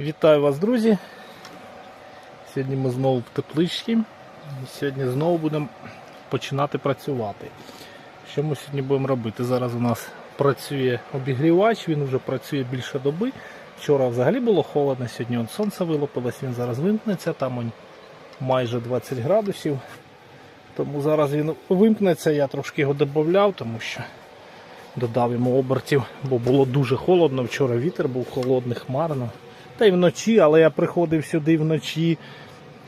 Вітаю вас, друзі! Сьогодні ми знову в тепличці. Сьогодні знову будемо починати працювати. Що ми сьогодні будемо робити? Зараз у нас працює обігрівач, він вже працює більше доби. Вчора взагалі було холодно, сьогодні от сонце вилопилось, він зараз вимкнеться, там он майже 20 градусів. Тому зараз він вимкнеться, я трошки його додав, тому що додав йому обертів, бо було дуже холодно. Вчора вітер був холодний, хмарно. Та й вночі, але я приходив сюди вночі,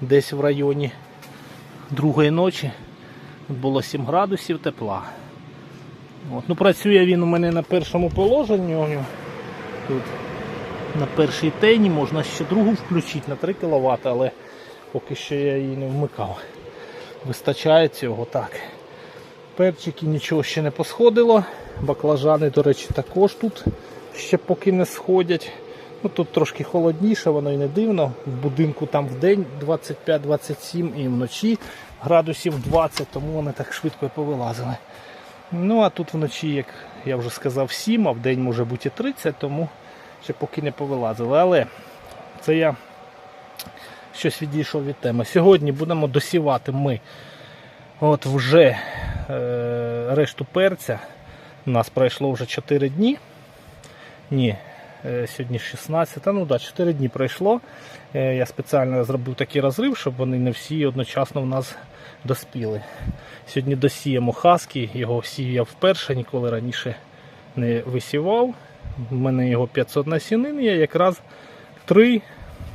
десь в районі другої ночі. Було 7 градусів тепла. От. Ну, працює він у мене на першому положенні. Тут на першій тені можна ще другу включити на 3 кВт, але поки що я її не вмикав. Вистачає цього так. Перчики нічого ще не посходило. Баклажани, до речі, також тут ще поки не сходять. Ну, Тут трошки холодніше, воно і не дивно. В будинку там в день 25-27 і вночі градусів 20, тому вони так швидко і повилазили. Ну а тут вночі, як я вже сказав, 7, а в день може бути і 30, тому ще поки не повилазили. Але це я щось відійшов від теми. Сьогодні будемо досівати ми от вже е, решту перця. У нас пройшло вже 4 дні. Ні, сьогодні 16, ну да, 4 дні пройшло. Е, Я спеціально зробив такий розрив, щоб вони не всі одночасно в нас доспіли. Сьогодні досіємо хаски, його сіяв вперше, ніколи раніше не висівав. У мене його 500 насінин, є якраз 3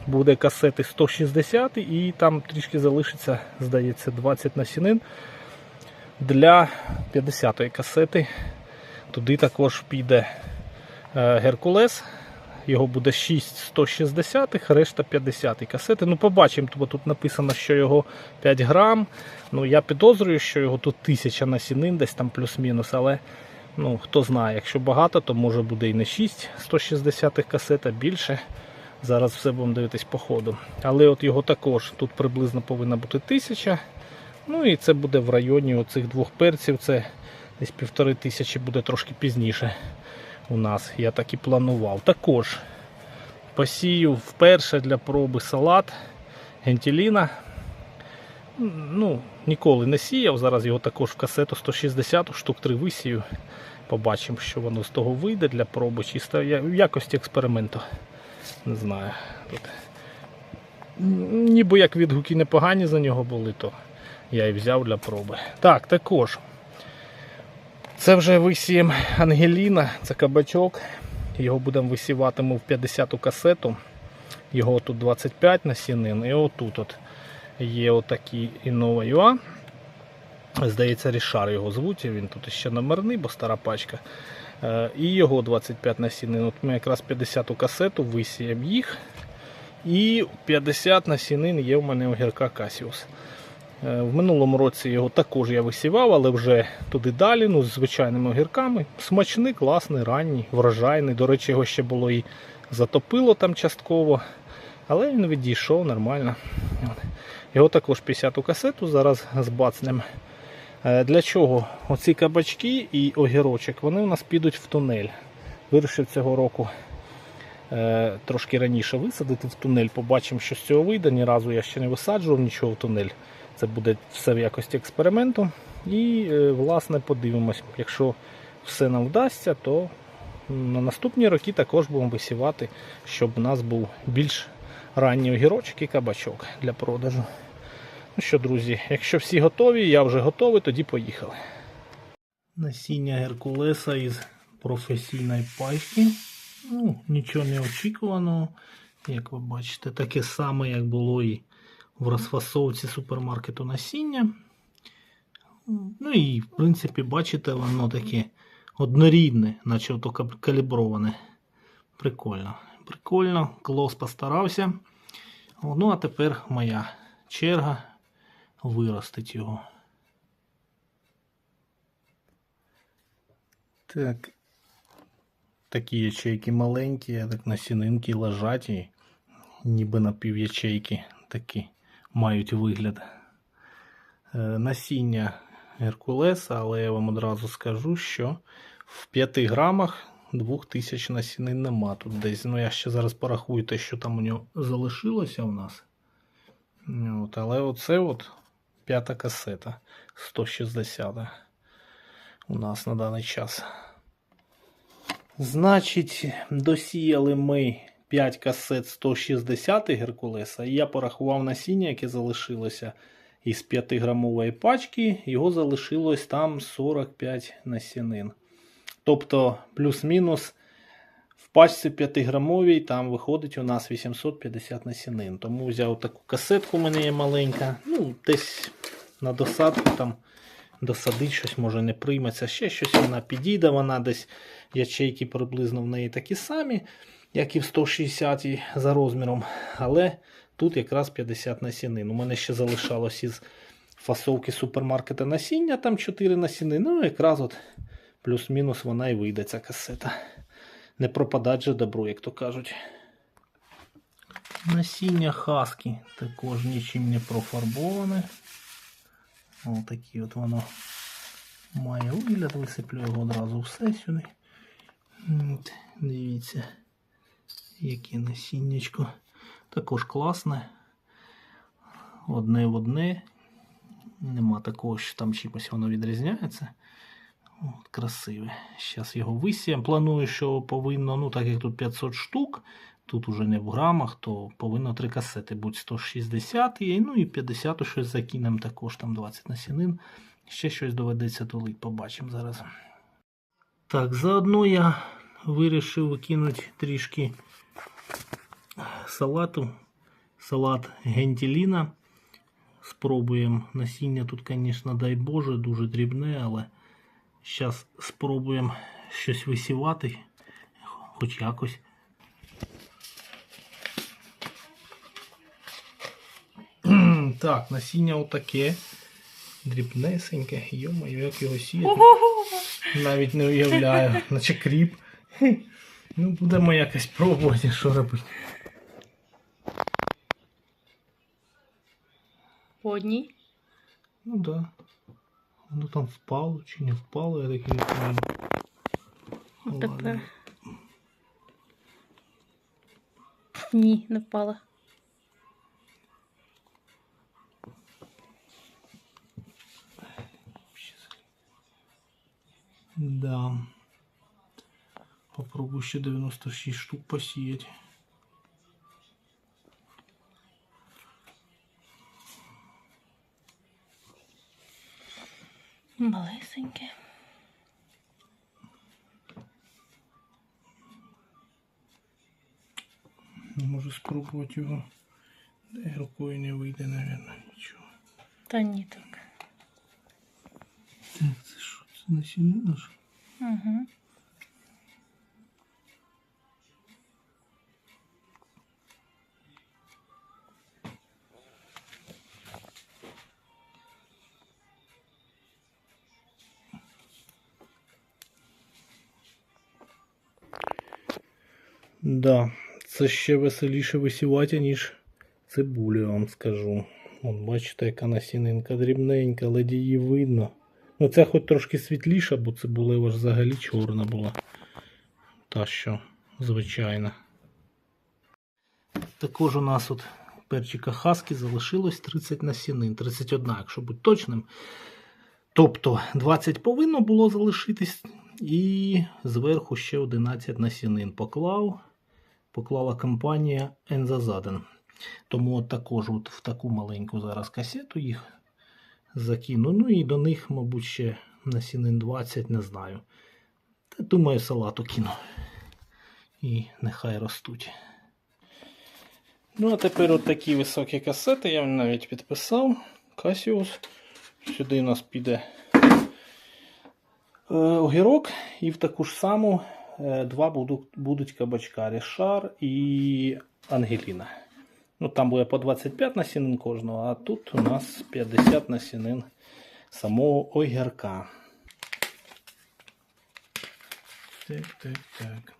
буде касети 160 і там трішки залишиться, здається, 20 насінин для 50-ї касети. Туди також піде е, Геркулес. Його буде 6 160, решта 50 касети. Ну, побачимо, бо тут написано, що його 5 грам. Ну, я підозрюю, що його тут 1000 насінин, десь там плюс-мінус, але ну, хто знає, якщо багато, то може буде і не 6 160 касет, а більше. Зараз все будемо дивитись по ходу. Але от його також тут приблизно повинна бути 1000. Ну і це буде в районі оцих двох перців. Це десь півтори тисячі буде трошки пізніше у нас. Я так і планував. Також посію вперше для проби салат гентіліна. Ну, ніколи не сіяв. Зараз його також в касету 160 штук 3 висію. Побачимо, що воно з того вийде для проби. Чисто в якості експерименту. Не знаю. Тут. Ніби як відгуки непогані за нього були, то я і взяв для проби. Так, також. Це вже висієм Ангеліна, це кабачок. Його будемо висівати ми в 50-ту касету. Його тут 25 насінин. І отут от є отакий Innova UA. Здається, Рішар його звуть. Він тут ще номерний, бо стара пачка. Е, І його 25 насінин. От ми якраз 50-ту касету висіємо їх. І 50 насінин є в мене огірка Касіус. Е, В минулому році його також я висівав, але вже туди далі, ну, з звичайними огірками. Смачний, класний, ранній, врожайний. До речі, його ще було і затопило там частково. Але він відійшов нормально. Його також 50-ту касету зараз збацнемо. Е, Для чого? Оці кабачки і огірочок, вони у нас підуть в тунель. Вирішив цього року е, трошки раніше висадити в тунель. Побачимо, що з цього вийде. Ні разу я ще не висаджував нічого в тунель. Це буде все в якості експерименту. І, е, власне, подивимось. Якщо все нам вдасться, то на наступні роки також будемо висівати, щоб у нас був більш ранній огірочок і кабачок для продажу. Ну що, друзі, якщо всі готові, я вже готовий, тоді поїхали. Насіння Геркулеса із професійної пачки. Ну, нічого не очікуваного. Як ви бачите, таке саме, як було і в розфасовці супермаркету насіння. Ну і, в принципі, бачите, воно таке однорідне, наче ото каліброване. Прикольно. Прикольно, клос постарався. Ну, а тепер моя черга виростить його. Так. Такі ячейки маленькі, а так насінинки лежать і ніби напівячейки такі мають вигляд. Е, Насіння Геркулеса, але я вам одразу скажу, що в 5 грамах двох тисяч насінин нема тут десь. Ну я ще зараз порахую те, що там у нього залишилося у нас. От, але оце от п'ята касета 160 у нас на даний час. Значить, досіяли ми 5 касет 160 Геркулеса, і я порахував насіння, яке залишилося із 5-грамової пачки, його залишилось там 45 насінин. Тобто, плюс-мінус в пачці 5-грамовій там виходить у нас 850 насінин. Тому взяв таку касетку, у мене є маленька. Ну, десь на досадку там досадить щось, може не прийметься. Ще щось вона підійде, вона десь ячейки приблизно в неї такі самі, як і в 160 за розміром. Але тут якраз 50 насінин. У мене ще залишалось із фасовки супермаркета насіння, там 4 насіни. Ну, якраз от плюс-мінус вона і вийде ця касета. Не пропадать же добро, як то кажуть. Насіння хаски також нічим не профарбоване. Отакий от воно має вигляд, висиплю його одразу все сюди. От, дивіться, яке насіннячко. Також класне. Одне в одне. Нема такого, що там чимось воно відрізняється. От, красиве. Зараз його висіємо. Планую, що повинно, ну так як тут 500 штук, тут уже не в грамах, то повинно три касети бути 160 і, ну і 50 щось закинемо також, там 20 насінин. Ще щось доведеться тулить, побачимо зараз. Так, заодно я вирішив викинути трішки салату. Салат гентіліна. Спробуємо насіння тут, звісно, дай Боже, дуже дрібне, але зараз спробуємо щось висівати, хоч якось. Так, насіння отаке. Дрібнесеньке. Йо-моє, як його сіяти. Навіть не уявляю, наче кріп. Ну, будемо якось пробувати, що робити. По одній. Ну да. Воно там впало чи не впало, я таки не пам'ятаю. Ну, Тепер. ладно. Ні, не впала. Да. Попробую ще 96 штук посіяти. Малесеньке. Можу спробувати його. Рукою не вийде, мабуть, нічого. Та ні так. Так, це що? Це насінина ж? Угу. Да, це ще веселіше висівати, ніж цибулю, вам скажу. От бачите, яка насінинка дрібненька, ледь її видно. Ну це хоч трошки світліша, бо цибулева ж взагалі чорна була. Та що, звичайна. Також у нас от перчика хаски залишилось 30 насінин, 31, якщо бути точним. Тобто 20 повинно було залишитись, і зверху ще 11 насінин поклав. Поклала компанія Ензазаден. Тому от також от в таку маленьку зараз касету їх закину. Ну і до них, мабуть, ще насінин 20, не знаю. Та думаю, салату кину. І нехай ростуть. Ну, а тепер от такі високі касети я навіть підписав. Касіус. Сюди у нас піде е, огірок, і в таку ж саму два будуть, будуть кабачка Рішар і Ангеліна. Ну, там буде по 25 насінин кожного, а тут у нас 50 насінин самого огірка. Так, так, так.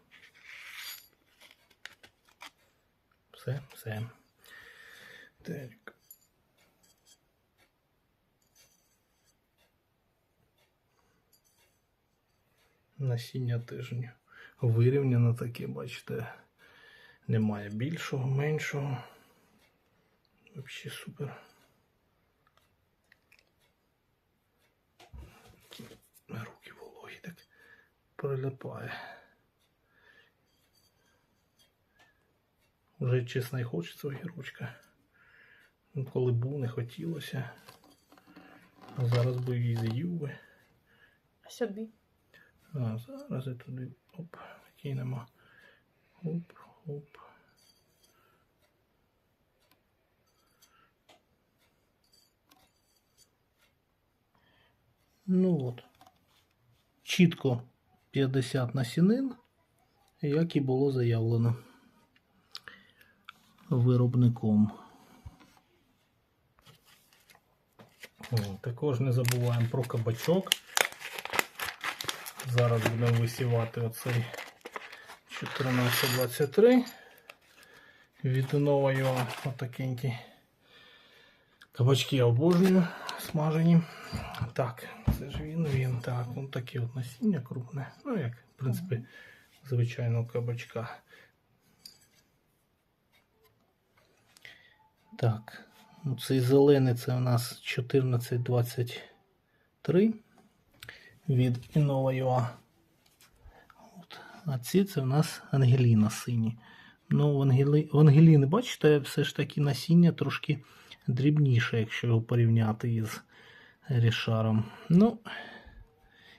Все, все. Так. Насіння тижню. Вирівняно таке, бачите. Немає більшого, меншого. Взагалі супер. Руки вологі так прилипає. Вже чесно і хочеться огірочка. Ну, коли був, не хотілося. А зараз би її з'їв би. А собі? А, зараз я туди. Оп, кинемо. Оп, оп. Ну от. Чітко 50 насінин, як і було заявлено виробником. Також не забуваємо про кабачок. Зараз будемо висівати оцей 1423 від нової отакенькі. Кабачки обожнюю смажені. Так, це ж він, він. Так, он таке от насіння крупне. Ну, як, в принципі, звичайного кабачка. Так, ну цей зелений це у нас 1423 від Innova.ua. А ці це в нас Ангеліна сині. Ну, в, Ангелі... в Ангеліни, бачите, все ж таки насіння трошки дрібніше, якщо його порівняти із Рішаром. Ну,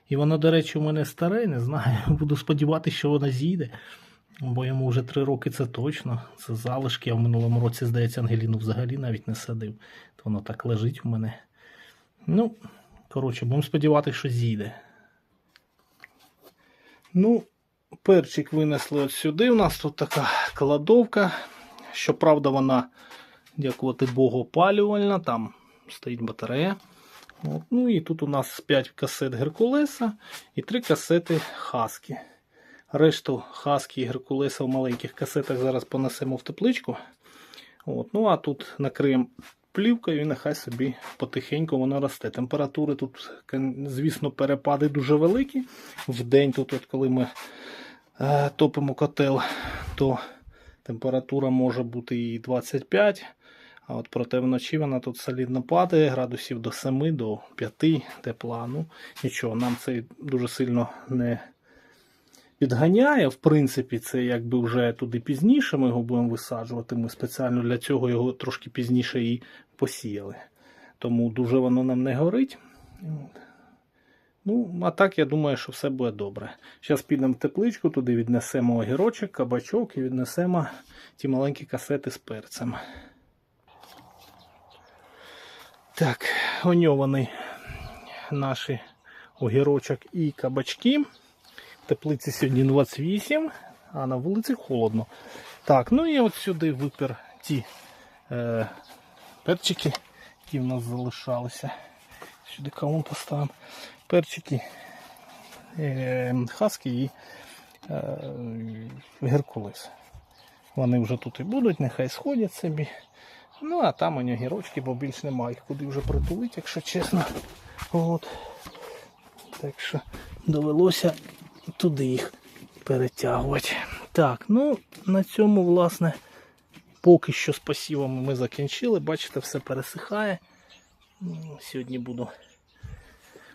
і воно, до речі, у мене старе, не знаю. Буду сподіватися, що воно зійде. Бо йому вже три роки це точно. Це залишки. Я в минулому році, здається, Ангеліну взагалі навіть не садив. То воно так лежить у мене. Ну, коротше, будемо сподіватися, що зійде. Ну, перчик винесли от сюди. У нас тут така кладовка. Щоправда, вона, дякувати Богу, опалювальна. Там стоїть батарея. От. Ну і тут у нас 5 касет Геркулеса і 3 касети Хаскі. Решту Хаскі і Геркулеса в маленьких касетах зараз понесемо в тепличку. От. Ну а тут накриємо плівкою і нехай собі потихеньку воно росте. Температури тут, звісно, перепади дуже великі. В день, тут, от, коли ми е, топимо котел, то температура може бути і 25. А от проте вночі вона тут солідно падає, градусів до 7 до 5 тепла. Ну, нічого, нам це дуже сильно не підганяє. В принципі, це якби вже туди пізніше ми його будемо висаджувати. Ми спеціально для цього його трошки пізніше і посіяли. Тому дуже воно нам не горить. Ну, а так я думаю, що все буде добре. Зараз підемо в тепличку, туди віднесемо огірочок, кабачок і віднесемо ті маленькі касети з перцем. Так, оньований наші огірочок і кабачки. Теплиці сьогодні 28, а на вулиці холодно. Так, ну і от сюди випер ті е, перчики, які в нас залишалися. Сюди кавун поставимо. Перчики е, хаски і е, геркулес. Вони вже тут і будуть, нехай сходять собі. Ну, а там у нього гірочки, бо більш немає їх куди вже притулити, якщо чесно. От. Так що довелося туди їх перетягувати. Так, ну на цьому, власне, поки що з посівами ми закінчили. Бачите, все пересихає. Сьогодні буду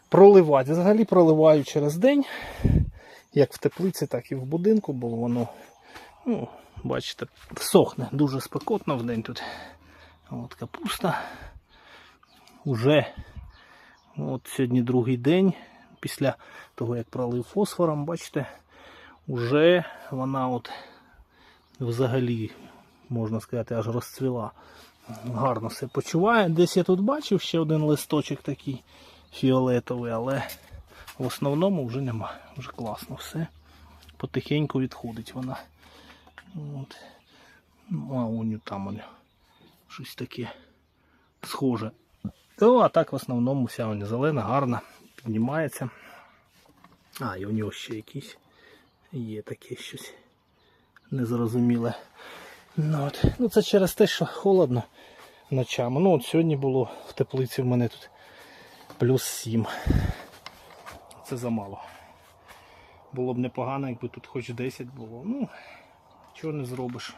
проливати. Взагалі проливаю через день, як в теплиці, так і в будинку, бо воно, ну, бачите, сохне дуже спекотно в день тут. От капуста. Уже от сьогодні другий день після того, як пролив фосфором, бачите, уже вона от взагалі, можна сказати, аж розцвіла. Гарно все почуває. Десь я тут бачив ще один листочок такий фіолетовий, але в основному вже нема. Вже класно все. Потихеньку відходить вона. От. Ну, а у нього там воно щось таке схоже. Ну, а так в основному вся вона зелена, гарна, піднімається. А, і у нього ще якісь є таке щось незрозуміле. Ну, от. ну це через те, що холодно ночами. Ну от сьогодні було в теплиці в мене тут плюс 7. Це замало. Було б непогано, якби тут хоч 10 було. Ну, чого не зробиш.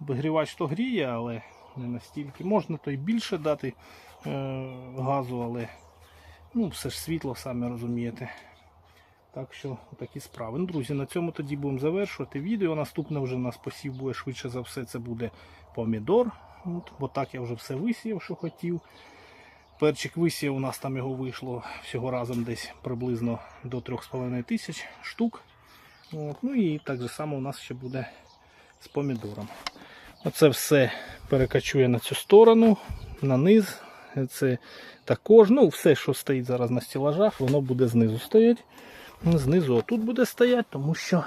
Обігрівач то гріє, але не настільки. Можна то й більше дати е, газу, але ну, все ж світло, самі розумієте. Так що такі справи. Ну, друзі, на цьому тоді будемо завершувати відео. Наступне вже у нас посів буде швидше за все, це буде помідор. От, бо так я вже все висіяв, що хотів. Перчик висіяв, у нас там його вийшло всього разом десь приблизно до 3,5 тисяч штук. От, ну і так же само у нас ще буде з помідором. Оце все перекачує на цю сторону, на низ. Це також, ну, все, що стоїть зараз на стілажах, воно буде знизу стояти. Знизу отут буде стояти, тому що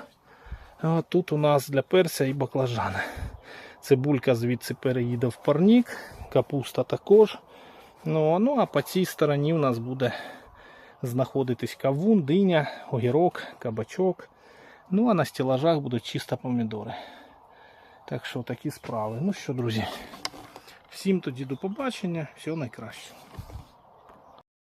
тут у нас для перця і баклажани. Цибулька звідси переїде в парнік, капуста також. Ну, ну а по цій стороні у нас буде знаходитись кавун, диня, огірок, кабачок. Ну а на стілажах будуть чисто помідори. Так що такі справи. Ну що, друзі, всім тоді до побачення, всього найкращого.